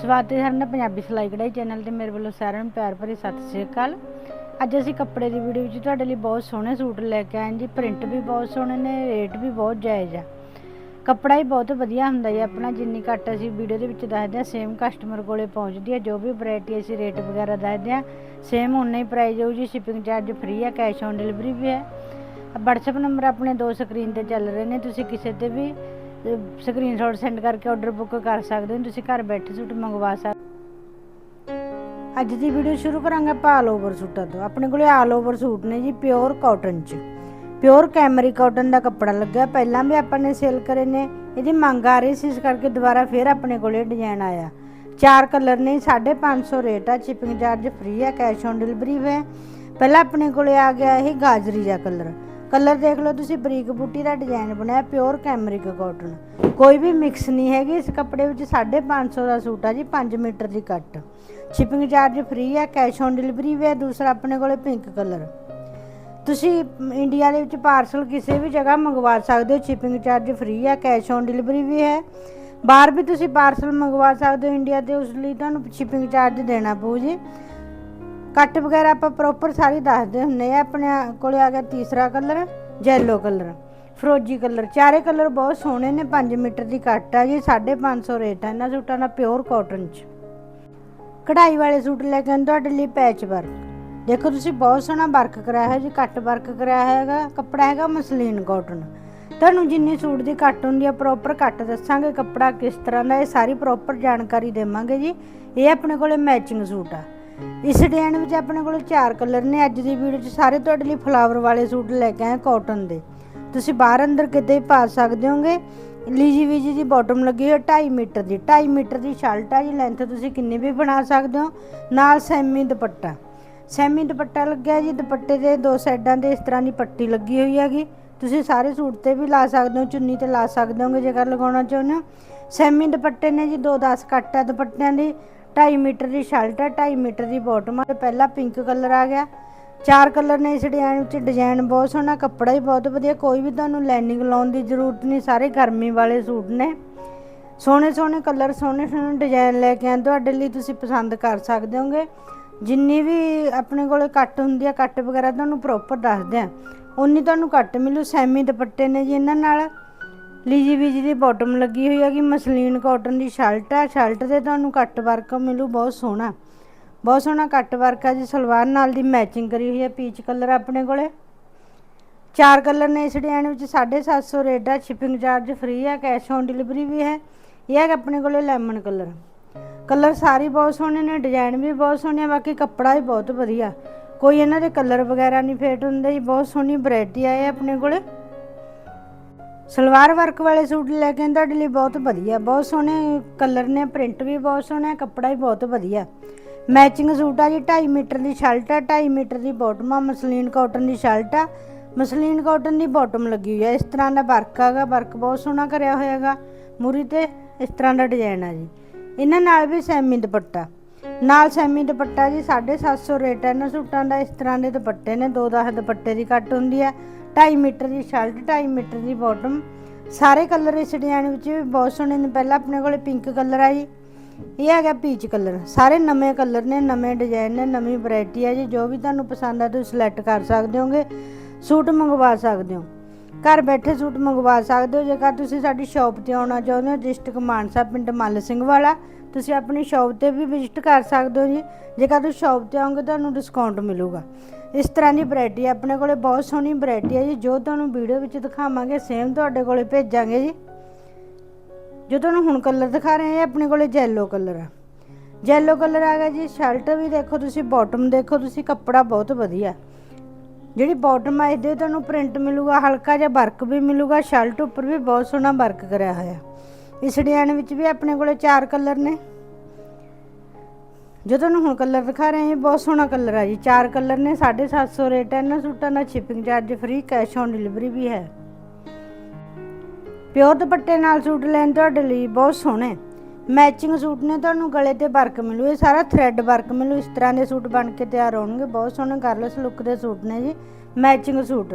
ਸਵਾਗਤ ਹੈ ਸਾਰਿਆਂ ਪੰਜਾਬੀ ਸਿਲਾਈ ਕਢਾਈ ਚੈਨਲ ਤੇ ਮੇਰੇ ਵੱਲੋਂ ਸਾਰਿਆਂ ਨੂੰ ਪਿਆਰ ਭਰੀ ਸਤਿ ਸ੍ਰੀ ਅਕਾਲ। ਅੱਜ ਅਸੀਂ ਕੱਪੜੇ ਦੀ ਵੀਡੀਓ ਵਿੱਚ ਤੁਹਾਡੇ ਲਈ ਬਹੁਤ ਸੋਹਣੇ ਸੂਟ ਲੈ ਕੇ ਆਏ ਜੀ। ਪ੍ਰਿੰਟ ਵੀ ਬਹੁਤ ਸੋਹਣੇ ਨੇ ਰੇਟ ਵੀ ਬਹੁਤ ਜਾਇਜ਼ ਆ। ਕੱਪੜਾ ਹੀ ਬਹੁਤ ਵਧੀਆ ਹੁੰਦਾ ਜੀ ਆਪਣਾ, ਜਿੰਨੀ ਘੱਟ ਅਸੀਂ ਵੀਡੀਓ ਦੇ ਵਿੱਚ ਦੱਸਦੇ ਹਾਂ ਸੇਮ ਕਸਟਮਰ ਕੋਲੇ ਪਹੁੰਚਦੀ ਹੈ ਜੋ ਵੀ ਵੈਰਾਈਟੀ ਅਸੀਂ ਰੇਟ ਵਗੈਰਾ ਦੱਸਦੇ ਹਾਂ ਸੇਮ ਉਨਾ ਹੀ ਪ੍ਰਾਈਸ ਹੋਊ ਜੀ ਸ਼ਿਪਿੰਗ ਚਾਰਜ ਫ੍ਰੀ ਹੈ ਕੈਸ਼ ਔਨ ਡਿਲੀਵਰੀ ਵੀ ਹੈ। WhatsApp ਨੰਬਰ ਆਪਣੇ ਦੋ ਸਕਰੀਨ ਤੇ ਚੱਲ ਰਹੇ ਨੇ, ਤੁਸੀਂ ਕਿਸੇ ਤੇ ਵੀ ਸਕਰੀਨਸ਼ਾਟ ਸੈਂਡ ਕਰਕੇ ਆਰਡਰ ਬੁੱਕ ਕਰ ਸਕਦੇ ਹੋ, ਤੁਸੀਂ ਘਰ ਬੈਠੇ ਸੂਟ ਮੰਗਵਾ ਸਕਦੇ ਅੱਜ ਦੀ ਵੀਡੀਓ ਸ਼ੁਰੂ ਕਰਾਂਗੇ ਆਪਾਂ ਆਲ ਓਵਰ ਸੂਟਾਂ ਤੋਂ। ਆਪਣੇ ਕੋਲੇ ਆਲ ਓਵਰ ਸੂਟ ਨੇ ਜੀ ਪਿਓਰ ਕਾਟਨ ਚ। ਪਿਓਰ ਕੈਮਰੀ ਕਾਟਨ ਦਾ ਕੱਪੜਾ ਲੱਗਾ ਪਹਿਲਾਂ ਵੀ ਆਪਾਂ ਨੇ ਸੇਲ ਕਰੇ ਨੇ, ਇਹਦੀ ਮੰਗ ਆ ਰਹੀ ਸੀ, ਇਸ ਕਰਕੇ ਦੁਬਾਰਾ ਫੇਰ ਆਪਣੇ ਕੋਲੇ ਡਿਜ਼ਾਈਨ ਆਇਆ। ਚਾਰ ਕਲਰ ਨੇ 550 ਰੇਟ ਆ ਸ਼ਿਪਿੰਗ ਚਾਰਜ ਫ੍ਰੀ ਹੈ ਕੈਸ਼ ਔਨ ਡਿਲੀਵਰੀ ਹੈ ਪਹਿਲਾਂ ਆਪਣੇ ਕੋਲੇ ਆ ਗਿਆ ਇਹ ਗਾਜਰੀ ਦਾ ਕਲਰ ਕਲਰ ਦੇਖ ਲਓ ਤੁਸੀਂ, ਬਰੀਕ ਬੂਟੀ ਦਾ ਡਿਜ਼ਾਈਨ ਬਣਾਇਆ ਪਿਓਰ ਕੈਮਰਿਕ ਕਾਟਨ ਕੋਈ ਵੀ ਮਿਕਸ ਨਹੀਂ ਹੈਗੀ, ਇਸ ਕੱਪੜੇ ਵਿੱਚ 550 ਦਾ ਸੂਟ ਆ ਜੀ 5 ਮੀਟਰ ਦੀ ਕੱਟ। ਸ਼ਿਪਿੰਗ ਚਾਰਜ ਫ੍ਰੀ ਆ ਕੈਸ਼ ਔਨ ਡਿਲੀਵਰੀ ਵੀ ਹੈ ਦੂਸਰਾ ਆਪਣੇ ਕੋਲੇ ਪਿੰਕ ਕਲਰ। ਤੁਸੀਂ ਇੰਡੀਆ ਦੇ ਵਿੱਚ ਪਾਰਸਲ ਕਿਸੇ ਵੀ ਜਗ੍ਹਾ ਮੰਗਵਾ ਸਕਦੇ ਹੋ ਸ਼ਿਪਿੰਗ ਚਾਰਜ ਫ੍ਰੀ ਆ ਕੈਸ਼ ਔਨ ਡਿਲੀਵਰੀ ਵੀ ਹੈ। ਬਾਹਰ ਵੀ ਤੁਸੀਂ ਪਾਰਸਲ ਮੰਗਵਾ ਸਕਦੇ ਹੋ ਇੰਡੀਆ ਤੇ, ਉਸ ਲਈ ਤੁਹਾਨੂੰ ਸ਼ਿਪਿੰਗ ਚਾਰਜ ਦੇਣਾ ਪਊ ਜੀ। ਕੱਟ ਵਗੈਰਾ ਆਪਾਂ ਪ੍ਰੋਪਰ ਸਾਰੀ ਦੱਸਦੇ ਹੁੰਨੇ ਆ, ਆਪਣੇ ਕੋਲੇ ਆ ਗਿਆ ਤੀਸਰਾ ਕਲਰ ਜੈਲੋ ਕਲਰ। ਫਰੋਜੀ ਕਲਰ, ਚਾਰੇ ਕਲਰ ਬਹੁਤ ਸੋਹਣੇ ਨੇ 5 ਮੀਟਰ ਦੀ ਕੱਟ ਆ ਜੀ 550 ਰੇਟ ਆ ਇਹਨਾਂ ਸੂਟਾਂ ਦਾ ਪਿਓਰ ਕਾਟਨ ਚ। ਕਢਾਈ ਵਾਲੇ ਸੂਟ ਲੈ ਕੇ ਆਏ ਤੁਹਾਡੇ ਲਈ ਪੈਚ ਵਰਕ ਦੇਖੋ ਤੁਸੀਂ ਬਹੁਤ ਸੋਹਣਾ ਵਰਕ ਕਰਾਇਆ ਹੈ ਜੀ ਕੱਟ ਵਰਕ ਕਰਾਇਆ ਹੈਗਾ, ਕੱਪੜਾ ਹੈਗਾ ਮਸਲੀਨ ਕਾਟਨ ਤੁਹਾਨੂੰ ਜਿੰਨੀ ਸੂਟ ਦੀ ਕੱਟ ਹੁੰਦੀ ਆ ਪ੍ਰੋਪਰ ਕੱਟ ਦੱਸਾਂਗੇ, ਕੱਪੜਾ ਕਿਸ ਤਰ੍ਹਾਂ ਦਾ, ਇਹ ਸਾਰੀ ਪ੍ਰੋਪਰ ਜਾਣਕਾਰੀ ਦੇਵਾਂਗੇ ਜੀ। ਇਹ ਆਪਣੇ ਕੋਲੇ ਮੈਚਿੰਗ ਸੂਟ ਆ। ਇਸ ਡਿਜ਼ਾਈਨ ਵਿੱਚ ਆਪਣੇ ਕੋਲ ਚਾਰ ਕਲਰ ਨੇ। ਅੱਜ ਦੀ ਵੀਡੀਓ 'ਚ ਸਾਰੇ ਤੁਹਾਡੇ ਲਈ ਫਲਾਵਰ ਵਾਲੇ ਸੂਟ ਲੈ ਕੇ ਆਏ ਕਾਟਨ ਦੇ। ਤੁਸੀਂ ਬਾਹਰ ਅੰਦਰ ਕਿਤੇ ਵੀ ਪਾ ਸਕਦੇ ਹੋਗੇ। ਲੀਜੀ ਵੀਜੀ ਦੀ ਬਾਟਮ ਲੱਗੀ ਹੋਈ 2.5 ਮੀਟਰ ਦੀ। 2.5 ਮੀਟਰ ਦੀ ਸ਼ਰਟ ਆ ਜੀ ਲੈਂਥ ਤੁਸੀਂ ਕਿੰਨੀ ਵੀ ਬਣਾ ਸਕਦੇ ਹੋ। ਨਾਲ ਸੈਮੀ ਦੁਪੱਟਾ। ਸੈਮੀ ਦੁਪੱਟਾ ਲੱਗਿਆ ਜੀ। ਦੁਪੱਟੇ ਦੇ ਦੋ ਸਾਈਡਾਂ ਤੇ ਇਸ ਤਰ੍ਹਾਂ ਦੀ ਪੱਟੀ ਲੱਗੀ ਹੋਈ ਹੈਗੀ। ਤੁਸੀਂ ਸਾਰੇ ਸੂਟ ਤੇ ਵੀ ਲਾ ਸਕਦੇ ਹੋ, ਚੁੰਨੀ ਤੇ ਲਾ ਸਕਦੇ ਹੋਗੇ ਜੇਕਰ ਲਗਾਉਣਾ ਚਾਹੁੰਦੇ ਹੋ। ਸੈਮੀ ਦੁਪੱਟੇ ਨੇ ਜੀ 2-10 ਕੱਟ ਆ ਦੁਪੱਟਿਆਂ ਦੀ। 2.5 ਮੀਟਰ ਦੀ ਸ਼ਰਟ ਹੈ 2.5 ਮੀਟਰ ਦੀ ਬਾਟਮ ਹੈ ਪਹਿਲਾ ਪਿੰਕ ਕਲਰ ਆ ਗਿਆ। ਚਾਰ ਕਲਰ ਨੇ ਇਸ ਡਿਜ਼ਾਈਨ ਵਿੱਚ ਡਿਜ਼ਾਈਨ ਬਹੁਤ ਸੋਹਣਾ, ਕੱਪੜਾ ਹੀ ਬਹੁਤ ਵਧੀਆ, ਕੋਈ ਵੀ ਤੁਹਾਨੂੰ ਲਾਈਨਿੰਗ ਲਾਉਣ ਦੀ ਜ਼ਰੂਰਤ ਨਹੀਂ, ਸਾਰੇ ਗਰਮੀ ਵਾਲੇ ਸੂਟ ਨੇ। ਸੋਹਣੇ ਸੋਹਣੇ ਕਲਰ ਸੋਹਣੇ ਸੋਹਣੇ ਡਿਜ਼ਾਈਨ ਲੈ ਕੇ ਆਂ ਤੁਹਾਡੇ ਲਈ ਤੁਸੀਂ ਪਸੰਦ ਕਰ ਸਕਦੇ ਹੋਗੇ ਜਿੰਨੀ ਵੀ ਆਪਣੇ ਕੋਲੇ ਕੱਟ ਹੁੰਦੀ ਆ, ਕੱਟ ਵਗੈਰਾ ਤੁਹਾਨੂੰ ਪ੍ਰੋਪਰ ਦੱਸਦੇ ਆ। ਉਨੀ ਤੁਹਾਨੂੰ ਕੱਟ ਮਿਲੂ, ਸੈਮੀ ਦੁਪੱਟੇ ਨੇ ਜੀ ਇਹਨਾਂ ਨਾਲ। ਲੀਜੀ ਬੀਜੀ ਦੀ ਬਾਟਮ ਲੱਗੀ ਹੋਈ ਹੈਗੀ, ਮਸਲੀਨ ਕਾਟਨ ਦੀ ਸ਼ਰਟ ਆ ਸ਼ਰਟ ਤੇ ਤੁਹਾਨੂੰ ਕੱਟ ਵਰਕ ਮਿਲੂ, ਬਹੁਤ ਸੋਹਣਾ। ਬਹੁਤ ਸੋਹਣਾ ਕੱਟ ਵਰਕ ਆ ਜੀ, ਸਲਵਾਰ ਨਾਲ ਦੀ ਮੈਚਿੰਗ ਕਰੀ ਹੋਈ ਹੈ ਪੀਚ ਕਲਰ ਆਪਣੇ ਕੋਲੇ। ਚਾਰ ਕਲਰ ਨੇ ਇਸ ਡਿਜ਼ਾਈਨ ਵਿੱਚ 750 ਰੇਟ ਆ ਸ਼ਿਪਿੰਗ ਚਾਰਜ ਫ੍ਰੀ ਹੈ ਕੈਸ਼ ਔਨ ਡਿਲੀਵਰੀ ਵੀ ਹੈ। ਇਹ ਹੈ ਆਪਣੇ ਕੋਲੇ ਲੈਮਨ ਕਲਰ ਕਲਰ ਸਾਰੇ ਬਹੁਤ ਸੋਹਣੇ ਨੇ ਡਿਜ਼ਾਈਨ ਵੀ ਬਹੁਤ ਸੋਹਣੇ ਆ ਬਾਕੀ ਕੱਪੜਾ ਵੀ ਬਹੁਤ ਵਧੀਆ। ਕੋਈ ਇਹਨਾਂ ਦੇ ਕਲਰ ਵਗੈਰਾ ਨਹੀਂ ਫੇਟ ਹੁੰਦੇ ਜੀ, ਬਹੁਤ ਸੋਹਣੀ ਵੈਰਾਈਟੀ ਆਏ ਆਪਣੇ ਕੋਲੇ। ਸਲਵਾਰ ਵਰਕ ਵਾਲੇ ਸੂਟ ਲੈ ਕੇ ਤੁਹਾਡੇ ਲਈ ਬਹੁਤ ਵਧੀਆ, ਬਹੁਤ ਸੋਹਣੇ ਕਲਰ ਨੇ, ਪ੍ਰਿੰਟ ਵੀ ਬਹੁਤ ਸੋਹਣਾ, ਕੱਪੜਾ ਵੀ ਬਹੁਤ ਵਧੀਆ। ਮੈਚਿੰਗ ਸੂਟ ਆ ਜੀ 2.5 ਮੀਟਰ ਦੀ ਸ਼ਰਟ ਆ 2.5 ਮੀਟਰ ਦੀ ਬਾਟਮ ਆ, ਮਸਲੀਨ ਕਾਟਨ ਦੀ ਸ਼ਰਟ ਆ। ਮਸਲੀਨ ਕਾਟਨ ਦੀ ਬਾਟਮ ਲੱਗੀ ਹੋਈ ਆ, ਇਸ ਤਰ੍ਹਾਂ ਦਾ ਵਰਕ ਆਗਾ ਵਰਕ ਬਹੁਤ ਸੋਹਣਾ ਕਰਿਆ ਹੋਇਆ ਹੈਗਾ, ਮੂਰੀ ਤੇ ਇਸ ਤਰ੍ਹਾਂ ਦਾ ਡਿਜ਼ਾਈਨ ਆ ਜੀ। ਇਹਨਾਂ ਨਾਲ ਵੀ ਸੈਮੀ ਦੁਪੱਟਾ, ਨਾਲ ਸੈਮੀ ਦੁਪੱਟਾ ਜੀ 750 ਰੇਟ ਹੈ ਇਹਨਾਂ ਸੂਟਾਂ ਦਾ, ਇਸ ਤਰ੍ਹਾਂ ਦੇ ਦੁਪੱਟੇ ਨੇ, ਦੋ ਦਸ ਦੁਪੱਟੇ ਦੀ ਕੱਟ ਹੁੰਦੀ ਹੈ 2.5 ਮੀਟਰ ਦੀ ਸ਼ਰਟ 2.5 ਮੀਟਰ ਦੀ ਬਾਟਮ। ਸਾਰੇ ਕਲਰ ਇਸ ਡਿਜ਼ਾਈਨ ਵਿੱਚ ਵੀ ਬਹੁਤ ਸੋਹਣੇ ਨੇ। ਪਹਿਲਾਂ ਆਪਣੇ ਕੋਲੇ ਪਿੰਕ ਕਲਰ ਆ ਜੀ ਇਹ ਹੈਗਾ ਪੀਚ ਕਲਰ। ਸਾਰੇ ਨਵੇਂ ਕਲਰ ਨੇ, ਨਵੇਂ ਡਿਜ਼ਾਈਨ ਨੇ, ਨਵੀਂ ਵੈਰਾਈਟੀ ਆ ਜੀ। ਜੋ ਵੀ ਤੁਹਾਨੂੰ ਪਸੰਦ ਆ, ਤੁਸੀਂ ਸਿਲੈਕਟ ਕਰ ਸਕਦੇ ਹੋਗੇ, ਸੂਟ ਮੰਗਵਾ ਸਕਦੇ ਹੋ। ਘਰ ਬੈਠੇ ਸੂਟ ਮੰਗਵਾ ਸਕਦੇ ਹੋ। ਜੇਕਰ ਤੁਸੀਂ ਸਾਡੀ ਸ਼ਾਪ ਤੇ ਆਉਣਾ ਚਾਹੁੰਦੇ ਹੋ ਡਿਸਟ੍ਰਿਕਟ ਮਾਨਸਾ ਪਿੰਡ ਮੱਲ ਸਿੰਘ ਵਾਲਾ, ਤੁਸੀਂ ਆਪਣੀ ਸ਼ਾਪ ਤੇ ਵੀ ਵਿਜ਼ਿਟ ਕਰ ਸਕਦੇ ਹੋ ਜੀ। ਜੇਕਰ ਤੁਸੀਂ ਸ਼ਾਪ ਤੇ ਆਓਗੇ, ਤੁਹਾਨੂੰ ਡਿਸਕਾਊਂਟ ਮਿਲੂਗਾ। ਇਸ ਤਰ੍ਹਾਂ ਦੀ ਵੈਰਾਈਟੀ ਆਪਣੇ ਕੋਲੇ ਬਹੁਤ ਸੋਹਣੀ ਵੈਰਾਈਟੀ ਹੈ ਜੀ। ਜੋ ਤੁਹਾਨੂੰ ਵੀਡੀਓ ਵਿੱਚ ਦਿਖਾਵਾਂਗੇ ਸੇਮ ਤੁਹਾਡੇ ਕੋਲੇ ਭੇਜਾਂਗੇ ਜੀ। ਜੋ ਤੁਹਾਨੂੰ ਹੁਣ ਕਲਰ ਦਿਖਾ ਰਹੇ ਹਾਂ ਆਪਣੇ ਕੋਲੇ ਜੈਲੋ ਕਲਰ ਆ। ਜੈਲੋ ਕਲਰ ਆ ਗਿਆ ਜੀ। ਸ਼ਰਟ ਵੀ ਦੇਖੋ ਤੁਸੀਂ ਬਾਟਮ ਦੇਖੋ ਤੁਸੀਂ, ਕੱਪੜਾ ਬਹੁਤ ਵਧੀਆ। ਜਿਹੜੀ ਬਾਟਮ ਆ, ਇਹਦੇ ਤੁਹਾਨੂੰ ਪ੍ਰਿੰਟ ਮਿਲੂਗਾ, ਹਲਕਾ ਜਿਹਾ ਵਰਕ ਵੀ ਮਿਲੂਗਾ। ਸ਼ਰਟ ਉੱਪਰ ਵੀ ਬਹੁਤ ਸੋਹਣਾ ਵਰਕ ਕਰਿਆ ਹੋਇਆ। ਇਸ ਡਿਜ਼ਾਈਨ ਵਿੱਚ ਵੀ ਆਪਣੇ ਕੋਲੇ ਚਾਰ ਕਲਰ ਨੇ। ਜੋ ਤੁਹਾਨੂੰ ਹੁਣ ਕਲਰ ਦਿਖਾ ਰਹੇ ਹਾਂ ਬਹੁਤ ਸੋਹਣਾ ਕਲਰ ਆ ਜੀ। ਚਾਰ ਕਲਰ ਨੇ 750 ਰੇਟ ਹੈ ਇਹਨਾਂ ਸੂਟਾਂ ਦਾ shipping charge free cash on delivery ਵੀ ਹੈ। ਪਿਓਰ ਦੁਪੱਟੇ ਨਾਲ ਸੂਟ ਲੈਣ ਤੁਹਾਡੇ ਲਈ ਬਹੁਤ ਸੋਹਣੇ। ਮੈਚਿੰਗ ਸੂਟ ਨੇ ਤੁਹਾਨੂੰ ਗਲੇ ਤੇ ਵਰਕ ਮਿਲੂ, ਇਹ ਸਾਰਾ ਥ੍ਰੈਡ ਵਰਕ ਮਿਲੂ। ਇਸ ਤਰ੍ਹਾਂ ਦੇ ਸੂਟ ਬਣ ਕੇ ਤਿਆਰ ਹੋਣਗੇ। ਬਹੁਤ ਸੋਹਣੇ ਗਰਲਸ ਲੁੱਕ ਦੇ ਸੂਟ ਨੇ ਜੀ ਮੈਚਿੰਗ ਸੂਟ।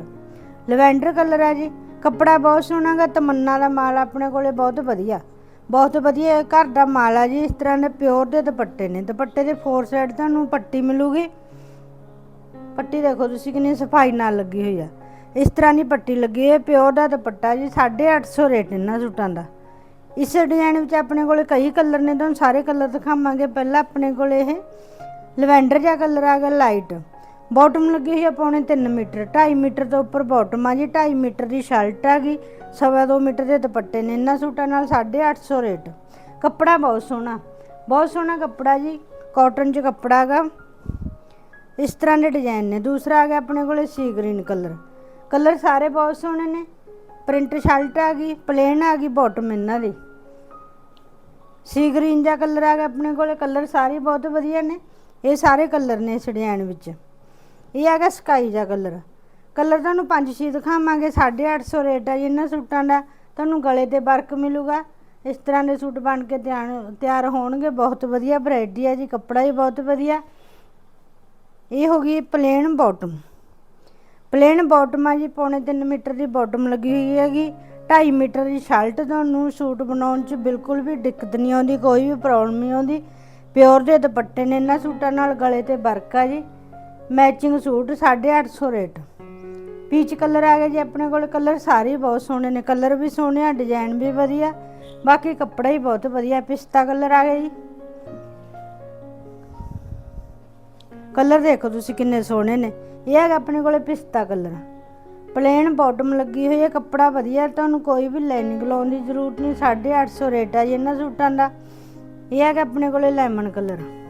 ਲਵੈਂਡਰ ਕਲਰ ਹੈ ਜੀ। ਕੱਪੜਾ ਬਹੁਤ ਸੋਹਣਾ ਗਾ ਤਮੰਨਾ ਦਾ ਮਾਲ ਆਪਣੇ ਕੋਲੇ ਬਹੁਤ ਵਧੀਆ। ਬਹੁਤ ਵਧੀਆ ਘਰ ਦਾ ਮਾਲ ਆ ਜੀ ਇਸ ਤਰ੍ਹਾਂ ਦੇ ਪਿਓਰ ਦੇ ਦੁਪੱਟੇ ਨੇ। ਦੁਪੱਟੇ ਦੇ ਫੋਰ ਸਾਈਡ ਤੁਹਾਨੂੰ ਪੱਟੀ ਮਿਲੂਗੀ। ਪੱਟੀ ਦੇਖੋ ਤੁਸੀਂ ਕਿੰਨੀ ਸਫ਼ਾਈ ਨਾਲ ਲੱਗੀ ਹੋਈ ਆ। ਇਸ ਤਰ੍ਹਾਂ ਦੀ ਪੱਟੀ ਲੱਗੀ ਹੈ। ਪਿਓਰ ਦਾ ਦੁਪੱਟਾ ਜੀ 850 ਰੇਟ ਇਹਨਾਂ ਸੂਟਾਂ ਦਾ। ਇਸ ਡਿਜ਼ਾਈਨ ਵਿੱਚ ਆਪਣੇ ਕੋਲੇ ਕਈ ਕਲਰ ਨੇ। ਤੁਹਾਨੂੰ ਸਾਰੇ ਕਲਰ ਦਿਖਾਵਾਂਗੇ। ਪਹਿਲਾਂ ਆਪਣੇ ਕੋਲੇ ਇਹ ਲਵੈਂਡਰ ਜਿਹਾ ਕਲਰ ਆ ਗਿਆ ਲਾਈਟ ਬਾਟਮ ਲੱਗੀ ਹੋਈ ਆ ਪੌਣੇ 3 ਮੀਟਰ। 2.5 ਮੀਟਰ ਤੋਂ ਉੱਪਰ ਬਾਟਮ ਆ ਜੀ। 2.5 ਮੀਟਰ ਦੀ ਸ਼ਰਟ ਆ ਗਈ। ਸਵਾ 2 ਮੀਟਰ ਦੇ ਦੁਪੱਟੇ ਨੇ। ਇਹਨਾਂ ਸੂਟਾਂ ਨਾਲ 850 ਰੇਟ। ਕੱਪੜਾ ਬਹੁਤ ਸੋਹਣਾ। ਬਹੁਤ ਸੋਹਣਾ ਕੱਪੜਾ ਜੀ। ਕਾਟਨ 'ਚ ਕੱਪੜਾ ਹੈਗਾ ਇਸ ਤਰ੍ਹਾਂ ਦੇ ਡਿਜ਼ਾਈਨ ਨੇ। ਦੂਸਰਾ ਆ ਗਿਆ ਆਪਣੇ ਕੋਲੇ ਸੀ ਗ੍ਰੀਨ ਕਲਰ ਕਲਰ ਸਾਰੇ ਬਹੁਤ ਸੋਹਣੇ ਨੇ। ਪ੍ਰਿੰਟ ਸ਼ਰਟ ਆ ਗਈ ਪਲੇਨ ਆ ਗਈ ਬਾਟਮ ਇਹਨਾਂ ਦੀ। ਸੀ ਗ੍ਰੀਨ ਦਾ ਕਲਰ ਆ ਗਿਆ ਆਪਣੇ ਕੋਲੇ। ਕਲਰ ਸਾਰੇ ਬਹੁਤ ਵਧੀਆ ਨੇ। ਇਹ ਸਾਰੇ ਕਲਰ ਨੇ ਇਸ ਡਿਜ਼ਾਈਨ ਵਿੱਚ। ਇਹ ਆ ਗਿਆ ਸਕਾਈ ਦਾ ਕਲਰ ਕਲਰ ਤੁਹਾਨੂੰ ਪੰਜ ਛੇ ਦਿਖਾਵਾਂਗੇ 850 ਰੇਟ ਹੈ ਜੀ, ਇਹਨਾਂ ਸੂਟਾਂ ਦਾ। ਤੁਹਾਨੂੰ ਗਲੇ ਤੇ ਵਰਕ ਮਿਲੂਗਾ। ਇਸ ਤਰ੍ਹਾਂ ਦੇ ਸੂਟ ਬਣ ਕੇ ਤਿਆਰ ਤਿਆਰ ਹੋਣਗੇ। ਬਹੁਤ ਵਧੀਆ ਵੈਰਾਈਟੀ ਹੈ ਜੀ, ਕੱਪੜਾ ਵੀ ਬਹੁਤ ਵਧੀਆ। ਇਹ ਹੋ ਗਈ ਪਲੇਨ ਬਾਟਮ। ਪਲੇਨ ਬਾਟਮ ਆ ਜੀ, ਪੌਣੇ 3 ਮੀਟਰ ਦੀ ਬਾਟਮ ਲੱਗੀ ਹੋਈ ਹੈਗੀ। 2.5 ਮੀਟਰ ਦੀ ਸ਼ਰਟ ਤੁਹਾਨੂੰ ਸੂਟ ਬਣਾਉਣ 'ਚ ਬਿਲਕੁਲ ਵੀ ਦਿੱਕਤ ਨਹੀਂ ਆਉਂਦੀ, ਕੋਈ ਵੀ ਪ੍ਰੋਬਲਮ ਨਹੀਂ ਆਉਂਦੀ। ਪਿਓਰ ਦੇ ਦੁਪੱਟੇ ਨੇ ਇਹਨਾਂ ਸੂਟਾਂ ਨਾਲ, ਗਲੇ ਤੇ ਵਰਕ ਆ ਜੀ। Matching suit 850 rate. Peach colour ਆ ਗਿਆ ਜੀ ਆਪਣੇ ਕੋਲ। ਕਲਰ ਸਾਰੇ ਬਹੁਤ ਸੋਹਣੇ ਨੇ। ਕਲਰ ਵੀ ਸੋਹਣੇ ਆ, ਡਿਜ਼ਾਈਨ ਵੀ ਵਧੀਆ। ਬਾਕੀ ਕੱਪੜਾ ਹੀ ਬਹੁਤ ਵਧੀਆ। ਪਿਸਤਾ ਕਲਰ ਆ ਗਿਆ ਜੀ। ਕਲਰ ਦੇਖੋ ਤੁਸੀਂ ਕਿੰਨੇ ਸੋਹਣੇ ਨੇ। ਇਹ ਹੈਗਾ ਆਪਣੇ ਕੋਲੇ ਪਿਸਤਾ ਕਲਰ। ਪਲੇਨ ਬਾਟਮ ਲੱਗੀ ਹੋਈ ਹੈ, ਕੱਪੜਾ ਵਧੀਆ। ਤੁਹਾਨੂੰ ਕੋਈ ਵੀ ਲਾਈਨਿੰਗ ਲਾਉਣ ਦੀ ਜ਼ਰੂਰਤ ਨਹੀਂ। 850 ਰੇਟ ਆ ਜੀ ਇਹਨਾਂ ਸੂਟਾਂ ਦਾ। ਇਹ ਹੈਗਾ ਆਪਣੇ ਕੋਲੇ ਲੈਮਨ ਕਲਰ।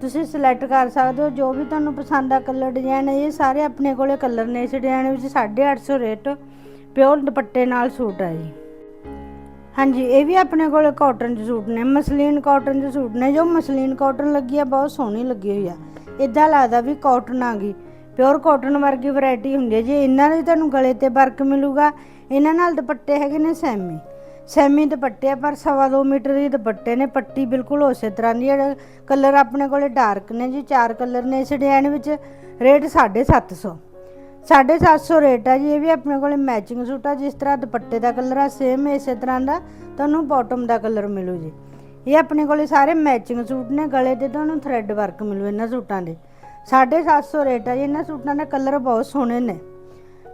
ਤੁਸੀਂ ਸਿਲੈਕਟ ਕਰ ਸਕਦੇ ਹੋ, ਜੋ ਵੀ ਤੁਹਾਨੂੰ ਪਸੰਦ ਆ ਕਲਰ ਡਿਜ਼ਾਈਨ ਇਹ ਸਾਰੇ ਆਪਣੇ ਕੋਲੇ ਕਲਰ ਨੇ ਇਸ ਡਿਜ਼ਾਈਨ ਵਿੱਚ 850 ਰੇਟ ਪਿਓਰ ਦੁਪੱਟੇ ਨਾਲ ਸੂਟ ਆ ਜੀ। ਹਾਂਜੀ, ਇਹ ਵੀ ਆਪਣੇ ਕੋਲ ਕਾਟਨ ਦੇ ਸੂਟ ਨੇ, ਮਸਲੀਨ ਕਾਟਨ ਦੇ ਸੂਟ ਨੇ, ਜੋ ਮਸਲੀਨ ਕਾਟਨ ਲੱਗੀ ਆ, ਬਹੁਤ ਸੋਹਣੀ ਲੱਗੀ ਹੋਈ ਆ। ਇਦਾਂ ਲੱਗਦਾ ਵੀ ਕਾਟਨ ਆ ਗਈ ਪਿਓਰ ਕਾਟਨ ਵਰਗੀ ਵੈਰਾਈਟੀ ਹੁੰਦੀ ਹੈ ਜੀ। ਇਹਨਾਂ ਦੇ ਤੁਹਾਨੂੰ ਗਲੇ ਤੇ ਵਰਕ ਮਿਲੂਗਾ, ਇਹਨਾਂ ਨਾਲ ਦੁਪੱਟੇ ਹੈਗੇ ਨੇ ਸੈਮੀ ਸੈਮੀ ਦੁਪੱਟੇ ਆ, ਪਰ ਸਵਾ ਦੋ ਮੀਟਰ ਦੀ ਦੁਪੱਟੇ ਨੇ, ਪੱਟੀ ਬਿਲਕੁਲ ਉਸੇ ਤਰ੍ਹਾਂ ਦੀ ਹੈ ਕਲਰ ਆਪਣੇ ਕੋਲੇ ਡਾਰਕ ਨੇ ਜੀ, ਚਾਰ ਕਲਰ ਨੇ ਇਸ ਡਿਜ਼ਾਈਨ ਵਿੱਚ, ਰੇਟ 750 750 ਰੇਟ ਆ ਜੀ, ਇਹ ਵੀ ਆਪਣੇ ਕੋਲੇ ਮੈਚਿੰਗ ਸੂਟ ਆ, ਜਿਸ ਤਰ੍ਹਾਂ ਦੁਪੱਟੇ ਦਾ ਕਲਰ ਆ, ਸੇਮ ਇਸੇ ਤਰ੍ਹਾਂ ਦਾ, ਤੁਹਾਨੂੰ ਬਾਟਮ ਦਾ ਕਲਰ ਮਿਲੂ ਜੀ। ਇਹ ਆਪਣੇ ਕੋਲੇ ਸਾਰੇ ਮੈਚਿੰਗ ਸੂਟ ਨੇ, ਗਲੇ ਤੇ ਤੁਹਾਨੂੰ ਥ੍ਰੈਡ ਵਰਕ ਮਿਲੂ ਇਹਨਾਂ ਸੂਟਾਂ ਦੇ। 750 ਰੇਟ ਆ ਜੀ, ਇਹਨਾਂ ਸੂਟਾਂ ਦੇ ਕਲਰ ਬਹੁਤ ਸੋਹਣੇ ਨੇ।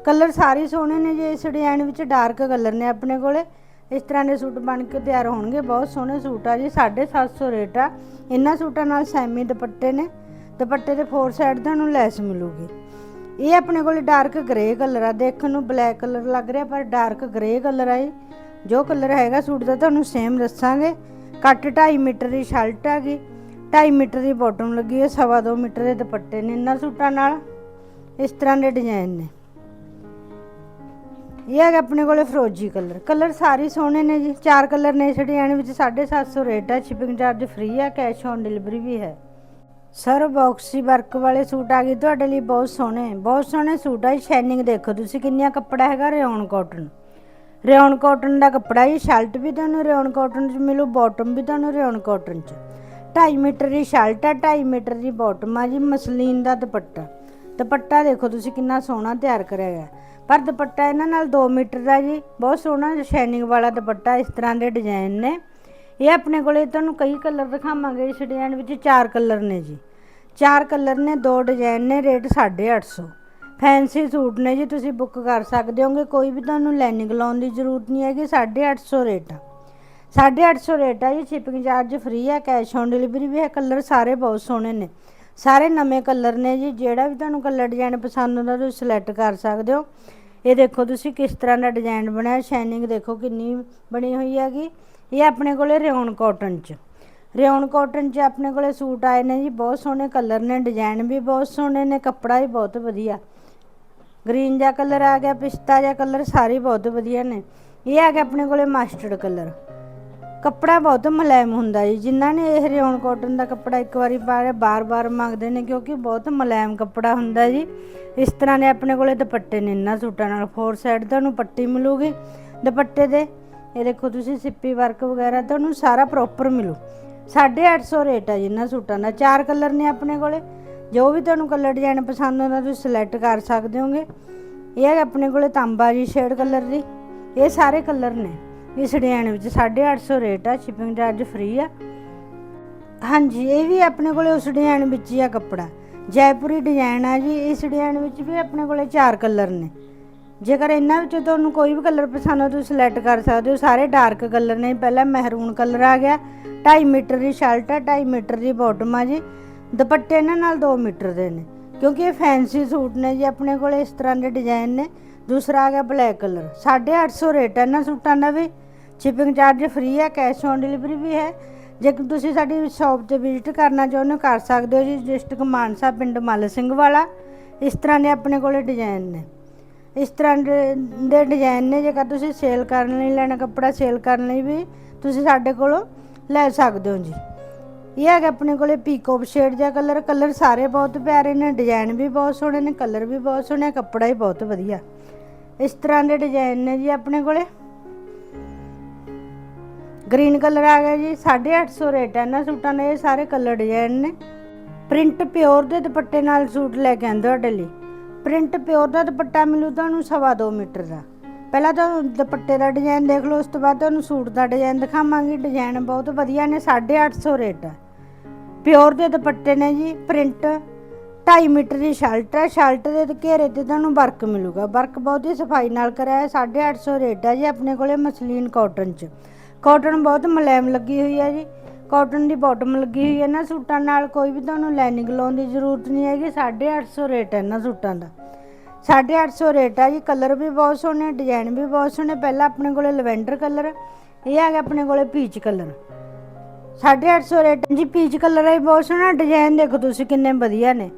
ਕਲਰ ਸਾਰੇ ਸੋਹਣੇ ਨੇ ਜੀ, ਇਸ ਡਿਜ਼ਾਈਨ ਵਿੱਚ ਡਾਰਕ ਕਲਰ ਨੇ ਆਪਣੇ ਕੋਲੇ। ਇਸ ਤਰ੍ਹਾਂ ਦੇ ਸੂਟ ਬਣ ਕੇ ਤਿਆਰ ਹੋਣਗੇ, ਬਹੁਤ ਸੋਹਣੇ ਸੂਟ ਆ ਜੀ 750 ਰੇਟ ਆ। ਇਹਨਾਂ ਸੂਟਾਂ ਨਾਲ ਸੈਮੀ ਦੁਪੱਟੇ ਨੇ, ਦੁਪੱਟੇ ਦੇ ਫੋਰ ਸਾਈਡ ਤੁਹਾਨੂੰ ਲੈਸ ਮਿਲੂਗੀ। ਇਹ ਆਪਣੇ ਕੋਲ ਡਾਰਕ ਗ੍ਰੇ ਕਲਰ ਆ, ਦੇਖਣ ਨੂੰ ਬਲੈਕ ਕਲਰ ਲੱਗ ਰਿਹਾ, ਪਰ ਡਾਰਕ ਗ੍ਰੇ ਕਲਰ ਆ ਇਹ। ਜੋ ਕਲਰ ਹੈਗਾ ਸੂਟ ਦਾ ਤੁਹਾਨੂੰ ਸੇਮ ਦੱਸਾਂਗੇ। ਕੱਟ 2.5 ਮੀਟਰ ਦੀ ਸ਼ਰਟ ਆ ਗਈ 2.5 ਮੀਟਰ ਦੀ ਬਾਟਮ ਲੱਗੀ ਹੈ ਸਵਾ ਦੋ ਮੀਟਰ ਦੇ ਦੁਪੱਟੇ ਨੇ ਇਹਨਾਂ ਸੂਟਾਂ ਨਾਲ। ਇਸ ਤਰ੍ਹਾਂ ਦੇ ਡਿਜ਼ਾਈਨ ਨੇ। ਇਹ ਹੈਗਾ ਆਪਣੇ ਕੋਲੇ ਫਰੋਜੀ ਕਲਰ। ਕਲਰ ਸਾਰੇ ਸੋਹਣੇ ਨੇ ਜੀ। ਚਾਰ ਕਲਰ ਨੇ ਇਸ ਡਿਜ਼ਾਈਨ ਵਿੱਚ 750 ਰੇਟ ਹੈ ਸ਼ਿਪਿੰਗ ਚਾਰਜ ਫ੍ਰੀ ਹੈ ਕੈਸ਼ ਔਨ ਡਿਲੀਵਰੀ ਵੀ ਹੈ। ਸਰ ਬਾਕਸੀ ਵਰਕ ਵਾਲੇ ਸੂਟ ਆ ਗਏ। ਤੁਹਾਡੇ ਲਈ ਬਹੁਤ ਸੋਹਣੇ। ਬਹੁਤ ਸੋਹਣੇ ਸੂਟ ਆ ਸ਼ਾਈਨਿੰਗ ਦੇਖੋ ਤੁਸੀਂ ਕਿੰਨੀਆਂ ਕੱਪੜਾ ਹੈਗਾ ਰਿਓਨ ਕਾਟਨ ਰਿਓਨ ਕਾਟਨ ਦਾ ਕੱਪੜਾ ਹੀ ਸ਼ਰਟ ਵੀ ਤੁਹਾਨੂੰ ਰਿਓਨ ਕਾਟਨ 'ਚ ਮਿਲੂ ਬਾਟਮ ਵੀ ਤੁਹਾਨੂੰ ਰਿਓਨ ਕਾਟਨ 'ਚ। 2.5 ਮੀਟਰ ਦੀ ਸ਼ਰਟ ਆ 2.5 ਮੀਟਰ ਦੀ ਬਾਟਮ ਆ ਜੀ, ਮਸਲੀਨ ਦਾ ਦੁਪੱਟਾ। ਦੁਪੱਟਾ ਦੇਖੋ ਤੁਸੀਂ ਕਿੰਨਾ ਸੋਹਣਾ ਤਿਆਰ ਕਰਿਆ ਹੈ ਪਰ ਦੁਪੱਟਾ ਇਹਨਾਂ ਨਾਲ 2 ਮੀਟਰ ਦਾ ਜੀ, ਬਹੁਤ ਸੋਹਣਾ ਸ਼ਾਈਨਿੰਗ ਵਾਲਾ ਦੁਪੱਟਾ ਇਸ ਤਰ੍ਹਾਂ ਦੇ ਡਿਜ਼ਾਈਨ ਨੇ। ਇਹ ਆਪਣੇ ਕੋਲੇ ਤੁਹਾਨੂੰ ਕਈ ਕਲਰ ਦਿਖਾਵਾਂਗੇ, ਇਸ ਡਿਜ਼ਾਈਨ ਵਿੱਚ ਚਾਰ ਕਲਰ ਨੇ ਜੀ। ਚਾਰ ਕਲਰ ਨੇ, ਦੋ ਡਿਜ਼ਾਈਨ ਨੇ ਰੇਟ 850 ਫੈਂਸੀ ਸੂਟ ਨੇ ਜੀ, ਤੁਸੀਂ ਬੁੱਕ ਕਰ ਸਕਦੇ ਹੋਗੇ, ਕੋਈ ਵੀ ਤੁਹਾਨੂੰ ਲਾਈਨਿੰਗ ਲਾਉਣ ਦੀ ਜ਼ਰੂਰਤ ਨਹੀਂ ਹੈਗੀ 850 ਰੇਟ ਆ। 850 ਰੇਟ ਆ ਜੀ ਸ਼ਿਪਿੰਗ ਚਾਰਜ ਫ੍ਰੀ ਹੈ ਕੈਸ਼ ਔਨ ਡਿਲੀਵਰੀ ਵੀ ਹੈ ਕਲਰ ਸਾਰੇ ਬਹੁਤ ਸੋਹਣੇ ਨੇ। ਸਾਰੇ ਨਵੇਂ ਕਲਰ ਨੇ ਜੀ, ਜਿਹੜਾ ਵੀ ਤੁਹਾਨੂੰ ਕਲਰ ਡਿਜ਼ਾਈਨ ਪਸੰਦ ਆਉਂਦਾ ਤੁਸੀਂ ਸਿਲੈਕਟ ਕਰ ਸਕਦੇ ਹੋ। ਇਹ ਦੇਖੋ ਤੁਸੀਂ ਕਿਸ ਤਰ੍ਹਾਂ ਦਾ ਡਿਜ਼ਾਈਨ ਬਣਿਆ ਸ਼ਾਈਨਿੰਗ ਦੇਖੋ ਕਿੰਨੀ ਬਣੀ ਹੋਈ ਹੈਗੀ। ਇਹ ਆਪਣੇ ਕੋਲੇ ਰਿਓਨ ਕਾਟਨ 'ਚ। ਰਿਓਨ ਕਾਟਨ 'ਚ ਆਪਣੇ ਕੋਲੇ ਸੂਟ ਆਏ ਨੇ ਜੀ, ਬਹੁਤ ਸੋਹਣੇ ਕਲਰ ਨੇ, ਡਿਜ਼ਾਈਨ ਵੀ ਬਹੁਤ ਸੋਹਣੇ ਨੇ, ਕੱਪੜਾ ਵੀ ਬਹੁਤ ਵਧੀਆ। ਗ੍ਰੀਨ ਜਿਹਾ ਕਲਰ ਆ ਗਿਆ, ਪਿਸਤਾ ਜਿਹਾ ਕਲਰ, ਸਾਰੇ ਬਹੁਤ ਵਧੀਆ ਨੇ। ਇਹ ਆ ਗਿਆ ਆਪਣੇ ਕੋਲੇ ਮਸਟਰਡ ਕਲਰ। ਕੱਪੜਾ ਬਹੁਤ ਮੁਲਾਇਮ ਹੁੰਦਾ ਜੀ। ਜਿਨ੍ਹਾਂ ਨੇ ਇਹ ਰਿਓਨ ਕਾਟਨ ਦਾ ਕੱਪੜਾ ਇੱਕ ਵਾਰੀ ਪਾਇਆ ਬਾਰ-ਬਾਰ ਮੰਗਦੇ ਨੇ ਕਿਉਂਕਿ ਬਹੁਤ ਮੁਲਾਇਮ ਕੱਪੜਾ ਹੁੰਦਾ ਜੀ। ਇਸ ਤਰ੍ਹਾਂ ਦੇ ਆਪਣੇ ਕੋਲੇ ਦੁਪੱਟੇ ਨੇ ਇਹਨਾਂ ਸੂਟਾਂ ਨਾਲ। ਫੋਰ ਸਾਈਡ ਤੁਹਾਨੂੰ ਪੱਟੀ ਮਿਲੂਗੀ। ਦੁਪੱਟੇ ਦੇ, ਇਹ ਦੇਖੋ ਤੁਸੀਂ ਸਿੱਪੀ ਵਰਕ ਵਗੈਰਾ, ਤੁਹਾਨੂੰ ਸਾਰਾ ਪ੍ਰੋਪਰ ਮਿਲੂ। 850 ਰੇਟ ਆ ਜੀ ਇਹਨਾਂ ਸੂਟਾਂ ਦਾ। ਚਾਰ ਕਲਰ ਨੇ ਆਪਣੇ ਕੋਲੇ। ਜੋ ਵੀ ਤੁਹਾਨੂੰ ਕਲਰ ਡਿਜ਼ਾਈਨ ਪਸੰਦ ਆਉਂਦਾ, ਤੁਸੀਂ ਸਿਲੈਕਟ ਕਰ ਸਕਦੇ ਹੋਗੇ। ਇਹ ਹੈ ਆਪਣੇ ਕੋਲੇ ਤਾਂਬਾ ਜੀ ਸ਼ੇਡ ਕਲਰ ਦੀ। ਇਹ ਸਾਰੇ ਕਲਰ ਨੇ। ਇਸ ਡਿਜ਼ਾਈਨ ਵਿੱਚ 850 ਰੇਟ ਆ ਸ਼ਿਪਿੰਗ ਚਾਰਜ ਫ੍ਰੀ ਆ। ਹਾਂਜੀ, ਇਹ ਵੀ ਆਪਣੇ ਕੋਲੇ ਉਸ ਡਿਜ਼ਾਈਨ ਵਿੱਚ ਹੀ ਆ ਕੱਪੜਾ। ਜੈਪੁਰੀ ਡਿਜ਼ਾਈਨ ਆ ਜੀ ਇਸ ਡਿਜ਼ਾਈਨ ਵਿੱਚ ਵੀ ਆਪਣੇ ਕੋਲੇ ਚਾਰ ਕਲਰ ਨੇ। ਜੇਕਰ ਇਹਨਾਂ ਵਿੱਚੋਂ ਤੁਹਾਨੂੰ ਕੋਈ ਵੀ ਕਲਰ ਪਸੰਦ ਆ, ਤੁਸੀਂ ਸਿਲੈਕਟ ਕਰ ਸਕਦੇ ਹੋ। ਸਾਰੇ ਡਾਰਕ ਕਲਰ ਨੇ, ਪਹਿਲਾਂ ਮਹਿਰੂਨ ਕਲਰ ਆ ਗਿਆ 2.5 ਮੀਟਰ ਦੀ ਸ਼ਰਟ ਆ 2.5 ਮੀਟਰ ਦੀ ਬਾਟਮ ਆ ਜੀ। ਦੁਪੱਟੇ ਇਹਨਾਂ ਨਾਲ 2 ਮੀਟਰ ਦੇ ਨੇ, ਕਿਉਂਕਿ ਇਹ ਫੈਂਸੀ ਸੂਟ ਨੇ ਜੀ, ਆਪਣੇ ਕੋਲ ਇਸ ਤਰ੍ਹਾਂ ਦੇ ਡਿਜ਼ਾਈਨ ਨੇ। ਦੂਸਰਾ ਆ ਗਿਆ ਬਲੈਕ ਕਲਰ 850 ਰੇਟ ਹੈ ਇਹਨਾਂ ਸੂਟਾਂ ਦਾ ਵੀ। ਸ਼ਿਪਿੰਗ ਚਾਰਜ ਫ੍ਰੀ ਹੈ ਕੈਸ਼ ਔਨ ਡਿਲੀਵਰੀ ਵੀ ਹੈ। ਜੇ ਤੁਸੀਂ ਸਾਡੀ ਸ਼ਾਪ ਤੇ ਵਿਜ਼ਿਟ ਕਰਨਾ ਚਾਹੁੰਦੇ ਹੋ, ਕਰ ਸਕਦੇ ਹੋ ਜੀ ਡਿਸਟ੍ਰਿਕਟ ਮਾਨਸਾ, ਪਿੰਡ ਮੱਲ ਸਿੰਘ ਵਾਲਾ। ਇਸ ਤਰ੍ਹਾਂ ਦੇ ਆਪਣੇ ਕੋਲੇ ਡਿਜ਼ਾਈਨ ਨੇ। ਇਸ ਤਰ੍ਹਾਂ ਦੇ ਦੇ ਡਿਜ਼ਾਈਨ ਨੇ, ਜੇਕਰ ਤੁਸੀਂ ਸੇਲ ਕਰਨ ਲਈ ਲੈਣਾ, ਕੱਪੜਾ ਸੇਲ ਕਰਨ ਲਈ ਵੀ ਤੁਸੀਂ ਸਾਡੇ ਕੋਲੋਂ ਲੈ ਸਕਦੇ ਹੋ ਜੀ। ਇਹ ਹੈਗਾ ਆਪਣੇ ਕੋਲੇ ਪੀਕੋਪ ਸ਼ੇਡ ਜਿਹਾ ਕਲਰ ਕਲਰ ਸਾਰੇ ਬਹੁਤ ਪਿਆਰੇ ਨੇ ਡਿਜ਼ਾਈਨ ਵੀ ਬਹੁਤ ਸੋਹਣੇ ਨੇ ਕਲਰ ਵੀ ਬਹੁਤ ਸੋਹਣੇ, ਕੱਪੜਾ ਹੀ ਬਹੁਤ ਵਧੀਆ। ਇਸ ਤਰ੍ਹਾਂ ਦੇ ਡਿਜ਼ਾਈਨ ਨੇ ਜੀ ਆਪਣੇ ਕੋਲੇ। ਗ੍ਰੀਨ ਕਲਰ ਆ ਗਿਆ ਜੀ 850 ਰੇਟ ਹੈ। ਇਹਨਾਂ ਸੂਟਾਂ ਦੇ ਇਹ ਸਾਰੇ ਕਲਰ ਡਿਜ਼ਾਈਨ ਨੇ ਪ੍ਰਿੰਟ ਪਿਓਰ ਦੇ ਦੁਪੱਟੇ ਨਾਲ ਸੂਟ ਲੈ ਕੇ ਆਂਦੇ ਤੁਹਾਡੇ ਲਈ। ਪ੍ਰਿੰਟ ਪਿਓਰ ਦਾ ਦੁਪੱਟਾ ਮਿਲੂ ਤੁਹਾਨੂੰ ਸਵਾ ਦੋ ਮੀਟਰ ਦਾ। ਪਹਿਲਾਂ ਤਾਂ ਦੁਪੱਟੇ ਦਾ ਡਿਜ਼ਾਈਨ ਦੇਖ ਲਓ, ਉਸ ਤੋਂ ਬਾਅਦ ਤੁਹਾਨੂੰ ਸੂਟ ਦਾ ਡਿਜ਼ਾਈਨ ਦਿਖਾਵਾਂਗੀ। ਡਿਜ਼ਾਈਨ ਬਹੁਤ ਵਧੀਆ ਨੇ 850 ਰੇਟ ਹੈ। ਪਿਓਰ ਦੇ ਦੁਪੱਟੇ ਨੇ ਜੀ, ਪ੍ਰਿੰਟ 2.5 ਮੀਟਰ ਦੀ ਸ਼ਰਟ ਹੈ। ਸ਼ਰਟ ਦੇ ਘੇਰੇ ਤੇ ਤੁਹਾਨੂੰ ਵਰਕ ਮਿਲੂਗਾ। ਵਰਕ ਬਹੁਤ ਹੀ ਸਫ਼ਾਈ ਨਾਲ ਕਰਿਆ ਹੈ 850 ਰੇਟ ਹੈ ਜੀ ਆਪਣੇ ਕੋਲੇ ਮਸਲੀਨ ਕਾਟਨ ਚ। ਕਾਟਨ ਬਹੁਤ ਮੁਲਾਇਮ ਲੱਗੀ ਹੋਈ ਹੈ ਜੀ। ਕਾਟਨ ਦੀ ਬਾਟਮ ਲੱਗੀ ਹੋਈ ਹੈ ਨਾ ਸੂਟਾਂ ਨਾਲ ਕੋਈ ਵੀ ਤੁਹਾਨੂੰ ਲਾਈਨਿੰਗ ਲਾਉਣ ਦੀ ਜ਼ਰੂਰਤ ਨਹੀਂ ਹੈਗੀ। 850 ਰੇਟ ਹੈ ਇਹਨਾਂ ਸੂਟਾਂ ਦਾ। 850 ਰੇਟ ਆ ਜੀ। ਕਲਰ ਵੀ ਬਹੁਤ ਸੋਹਣੇ ਡਿਜ਼ਾਈਨ ਵੀ ਬਹੁਤ ਸੋਹਣੇ। ਪਹਿਲਾਂ ਆਪਣੇ ਕੋਲੇ ਲਵੈਂਡਰ ਕਲਰ ਇਹ ਹੈਗਾ ਆਪਣੇ ਕੋਲੇ ਪੀਚ ਕਲਰ 850 ਰੇਟ ਜੀ। ਪੀਚ ਕਲਰ ਹੈ ਬਹੁਤ ਸੋਹਣਾ ਡਿਜ਼ਾਈਨ ਦੇਖੋ ਤੁਸੀਂ, ਕਿੰਨੇ ਵਧੀਆ ਨੇ।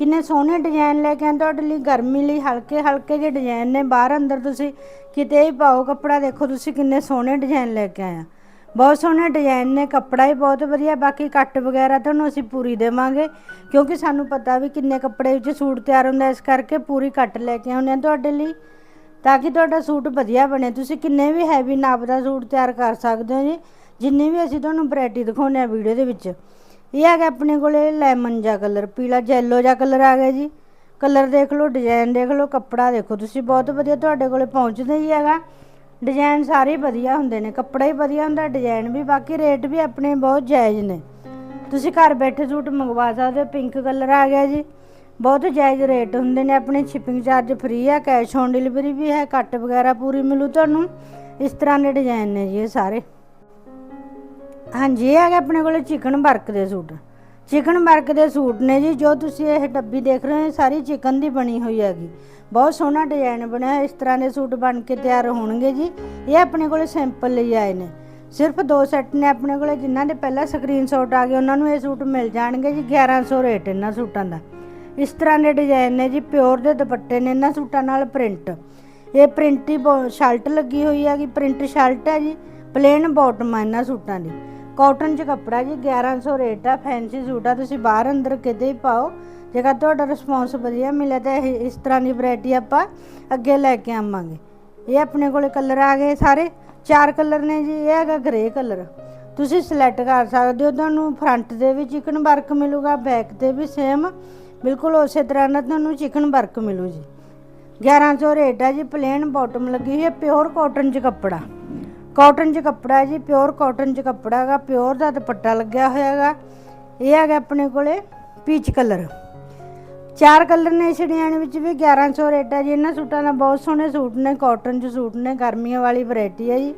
ਕਿੰਨੇ ਸੋਹਣੇ ਡਿਜ਼ਾਈਨ ਲੈ ਕੇ ਆਏ ਤੁਹਾਡੇ ਲਈ ਗਰਮੀ ਲਈ ਹਲਕੇ ਹਲਕੇ ਜਿਹੇ ਡਿਜ਼ਾਈਨ ਨੇ, ਬਾਹਰ ਅੰਦਰ ਤੁਸੀਂ ਕਿਤੇ ਹੀ ਪਾਓ ਕੱਪੜਾ, ਦੇਖੋ ਤੁਸੀਂ ਕਿੰਨੇ ਸੋਹਣੇ ਡਿਜ਼ਾਈਨ ਲੈ ਕੇ ਆਇਆ। ਬਹੁਤ ਸੋਹਣੇ ਡਿਜ਼ਾਈਨ ਨੇ, ਕੱਪੜਾ ਹੀ ਬਹੁਤ ਵਧੀਆ, ਬਾਕੀ ਕੱਟ ਵਗੈਰਾ ਤੁਹਾਨੂੰ ਅਸੀਂ ਪੂਰੀ ਦੇਵਾਂਗੇ, ਕਿਉਂਕਿ ਸਾਨੂੰ ਪਤਾ ਵੀ ਕਿੰਨੇ ਕੱਪੜੇ ਵਿੱਚ ਸੂਟ ਤਿਆਰ ਹੁੰਦਾ, ਇਸ ਕਰਕੇ ਪੂਰੀ ਕੱਟ ਲੈ ਕੇ ਆਉਂਦੇ ਹਾਂ ਤੁਹਾਡੇ ਲਈ, ਤਾਂ ਕਿ ਤੁਹਾਡਾ ਸੂਟ ਵਧੀਆ ਬਣੇ। ਤੁਸੀਂ ਕਿੰਨੇ ਵੀ ਹੈਵੀ ਨਾਪ ਦਾ ਸੂਟ ਤਿਆਰ ਕਰ ਸਕਦੇ ਹੋ ਜੀ, ਜਿੰਨੀ ਵੀ ਅਸੀਂ ਤੁਹਾਨੂੰ ਵੈਰਾਈਟੀ ਦਿਖਾਉਂਦੇ ਆ ਵੀਡੀਓ ਦੇ ਵਿੱਚ। ਇਹ ਹੈਗਾ ਆਪਣੇ ਕੋਲੇ ਲੈਮਨ ਜਿਹਾ ਕਲਰ ਪੀਲਾ ਜੈਲੋ ਜਿਹਾ ਕਲਰ ਆ ਗਿਆ ਜੀ। ਕਲਰ ਦੇਖ ਲਓ ਡਿਜ਼ਾਈਨ ਦੇਖ ਲਓ, ਕੱਪੜਾ ਦੇਖੋ ਤੁਸੀਂ, ਬਹੁਤ ਵਧੀਆ ਤੁਹਾਡੇ ਕੋਲੇ ਪਹੁੰਚਦਾ ਹੀ ਹੈਗਾ। ਡਿਜ਼ਾਈਨ ਸਾਰੇ ਵਧੀਆ ਹੁੰਦੇ ਨੇ, ਕੱਪੜਾ ਹੀ ਵਧੀਆ ਹੁੰਦਾ ਡਿਜ਼ਾਈਨ ਵੀ, ਬਾਕੀ ਰੇਟ ਵੀ ਆਪਣੇ ਬਹੁਤ ਜਾਇਜ਼ ਨੇ। ਤੁਸੀਂ ਘਰ ਬੈਠੇ ਸੂਟ ਮੰਗਵਾ ਸਕਦੇ ਹੋ ਪਿੰਕ ਕਲਰ ਆ ਗਿਆ ਜੀ। ਬਹੁਤ ਜਾਇਜ਼ ਰੇਟ ਹੁੰਦੇ ਨੇ, ਆਪਣੇ ਸ਼ਿਪਿੰਗ ਚਾਰਜ ਫ੍ਰੀ ਆ ਕੈਸ਼ ਔਨ ਡਿਲੀਵਰੀ ਵੀ ਹੈ ਕੱਟ ਵਗੈਰਾ ਪੂਰੀ ਮਿਲੂ ਤੁਹਾਨੂੰ। ਇਸ ਤਰ੍ਹਾਂ ਦੇ ਡਿਜ਼ਾਈਨ ਨੇ ਜੀ ਇਹ ਸਾਰੇ। ਹਾਂਜੀ, ਇਹ ਹੈਗਾ ਆਪਣੇ ਕੋਲ ਚਿਕਨ ਵਰਕ ਦੇ ਸੂਟ। ਚਿਕਨ ਵਰਕ ਦੇ ਸੂਟ ਨੇ ਜੀ, ਜੋ ਤੁਸੀਂ ਇਹ ਡੱਬੀ ਦੇਖ ਰਹੇ ਹੋ ਸਾਰੀ ਚਿਕਨ ਦੀ ਬਣੀ ਹੋਈ ਹੈਗੀ। ਬਹੁਤ ਸੋਹਣਾ ਡਿਜ਼ਾਈਨ ਬਣਿਆ ਹੈ। ਇਸ ਤਰ੍ਹਾਂ ਦੇ ਸੂਟ ਬਣ ਕੇ ਤਿਆਰ ਹੋਣਗੇ ਜੀ। ਇਹ ਆਪਣੇ ਕੋਲ ਸਿੰਪਲ ਲਈ ਆਏ ਨੇ। ਸਿਰਫ ਦੋ ਸੈੱਟ ਨੇ ਆਪਣੇ ਕੋਲ, ਜਿਨ੍ਹਾਂ ਦੇ ਪਹਿਲਾਂ ਸਕਰੀਨਸ਼ਾਟ ਆ ਗਏ, ਉਹਨਾਂ ਨੂੰ ਇਹ ਸੂਟ ਮਿਲ ਜਾਣਗੇ ਜੀ 1100 ਰੇਟ ਇਹਨਾਂ ਸੂਟਾਂ ਦਾ। ਇਸ ਤਰ੍ਹਾਂ ਦੇ ਡਿਜ਼ਾਈਨ ਨੇ ਜੀ ਪਿਓਰ ਦੇ ਦੁਪੱਟੇ ਨੇ ਇਹਨਾਂ ਸੂਟਾਂ ਨਾਲ ਪ੍ਰਿੰਟ ਇਹ ਪ੍ਰਿੰਟ ਹੀ ਸ਼ਰਟ ਲੱਗੀ ਹੋਈ ਹੈਗੀ ਪ੍ਰਿੰਟ ਸ਼ਰਟ ਹੈ ਜੀ ਪਲੇਨ ਬਾਟਮ ਆ ਇਹਨਾਂ ਸੂਟਾਂ ਦੀ। ਕਾਟਨ ਚ ਕੱਪੜਾ ਜੀ 1100 ਰੇਟ ਆ ਫੈਂਸੀ ਸੂਟ ਆ, ਤੁਸੀਂ ਬਾਹਰ ਅੰਦਰ ਕਿਤੇ ਹੀ ਪਾਓ, ਜੇਕਰ ਤੁਹਾਡਾ ਰਿਸਪੌਂਸ ਵਧੀਆ ਮਿਲਿਆ ਤਾਂ ਇਹ ਇਸ ਤਰ੍ਹਾਂ ਦੀ ਵੈਰਾਈਟੀ ਆਪਾਂ ਅੱਗੇ ਲੈ ਕੇ ਆਵਾਂਗੇ। ਇਹ ਆਪਣੇ ਕੋਲੇ ਕਲਰ ਆ ਗਏ ਸਾਰੇ, ਚਾਰ ਕਲਰ ਨੇ ਜੀ, ਇਹ ਹੈਗਾ ਗ੍ਰੇ ਕਲਰ ਤੁਸੀਂ ਸਿਲੈਕਟ ਕਰ ਸਕਦੇ ਹੋ, ਤੁਹਾਨੂੰ ਫਰੰਟ ਦੇ ਵੀ ਚਿਕਨ ਵਰਕ ਮਿਲੂਗਾ ਬੈਕ ਤੇ ਵੀ ਸੇਮ ਬਿਲਕੁਲ ਉਸੇ ਤਰ੍ਹਾਂ ਨਾਲ ਤੁਹਾਨੂੰ ਚਿਕਨ ਵਰਕ ਮਿਲੂ ਜੀ। 1100 ਰੇਟ ਆ ਜੀ ਪਲੇਨ ਬਾਟਮ ਲੱਗੀ ਹੋਈ ਹੈ ਪਿਓਰ ਕਾਟਨ ਚ ਕੱਪੜਾ। ਕਾਟਨ ਚ ਕੱਪੜਾ ਹੈ ਜੀ ਪਿਓਰ ਕਾਟਨ ਚ ਕੱਪੜਾ ਹੈਗਾ ਪਿਓਰ ਦਾ ਦੁਪੱਟਾ ਲੱਗਿਆ ਹੋਇਆ ਹੈਗਾ। ਇਹ ਹੈਗਾ ਆਪਣੇ ਕੋਲੇ ਪੀਚ ਕਲਰ ਚਾਰ ਕਲਰ ਨੇ ਇਸ ਡਿਜ਼ਾਈਨ ਵਿੱਚ ਵੀ 1100 ਰੇਟ ਹੈ ਜੀ। ਇਹਨਾਂ ਸੂਟਾਂ ਦਾ ਬਹੁਤ ਸੋਹਣੇ ਸੂਟ ਨੇ ਕਾਟਨ ਚ ਸੂਟ ਨੇ, ਗਰਮੀਆਂ ਵਾਲੀ ਵੈਰਾਈਟੀ ਹੈ ਜੀ।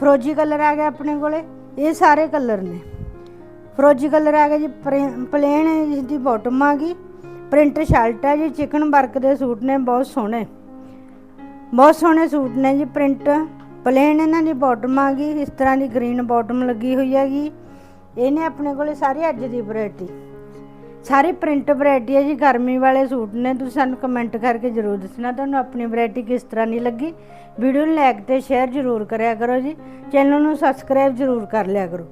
ਫਰੋਜੀ ਕਲਰ ਆ ਗਿਆ ਆਪਣੇ ਕੋਲੇ, ਇਹ ਸਾਰੇ ਕਲਰ ਨੇ। ਫਰੋਜੀ ਕਲਰ ਆ ਗਿਆ ਜੀ ਪਲੇਨ ਜਿਸ ਦੀ ਬਾਟਮ ਆ ਗਈ। ਪ੍ਰਿੰਟ ਸ਼ਰਟ ਹੈ ਜੀ ਚਿਕਨ ਵਰਕ ਦੇ ਸੂਟ ਨੇ, ਬਹੁਤ ਸੋਹਣੇ। ਬਹੁਤ ਸੋਹਣੇ ਸੂਟ ਨੇ ਜੀ ਪ੍ਰਿੰਟ ਪਲੇਨ ਇਹਨਾਂ ਦੀ ਬਾਟਮ ਆ ਗਈ, ਇਸ ਤਰ੍ਹਾਂ ਦੀ ਗ੍ਰੀਨ ਬਾਟਮ ਲੱਗੀ ਹੋਈ ਹੈਗੀ। ਇਹਨੇ ਆਪਣੇ ਕੋਲੇ ਸਾਰੀ ਅੱਜ ਦੀ ਵੈਰਾਈਟੀ ਸਾਰੀ ਪ੍ਰਿੰਟ ਵੈਰਾਈਟੀ ਹੈ ਜੀ, ਗਰਮੀ ਵਾਲੇ ਸੂਟ ਨੇ। ਤੁਸੀਂ ਸਾਨੂੰ ਕਮੈਂਟ ਕਰਕੇ ਜ਼ਰੂਰ ਦੱਸਣਾ ਤੁਹਾਨੂੰ ਆਪਣੀ ਵੈਰਾਈਟੀ ਕਿਸ ਤਰ੍ਹਾਂ ਦੀ ਲੱਗੀ। ਵੀਡੀਓ ਨੂੰ ਲਾਈਕ ਤੇ ਸ਼ੇਅਰ ਜ਼ਰੂਰ ਕਰਿਆ ਕਰੋ ਜੀ। ਚੈਨਲ ਨੂੰ ਸਬਸਕ੍ਰਾਈਬ ਜ਼ਰੂਰ ਕਰ ਲਿਆ ਕਰੋ।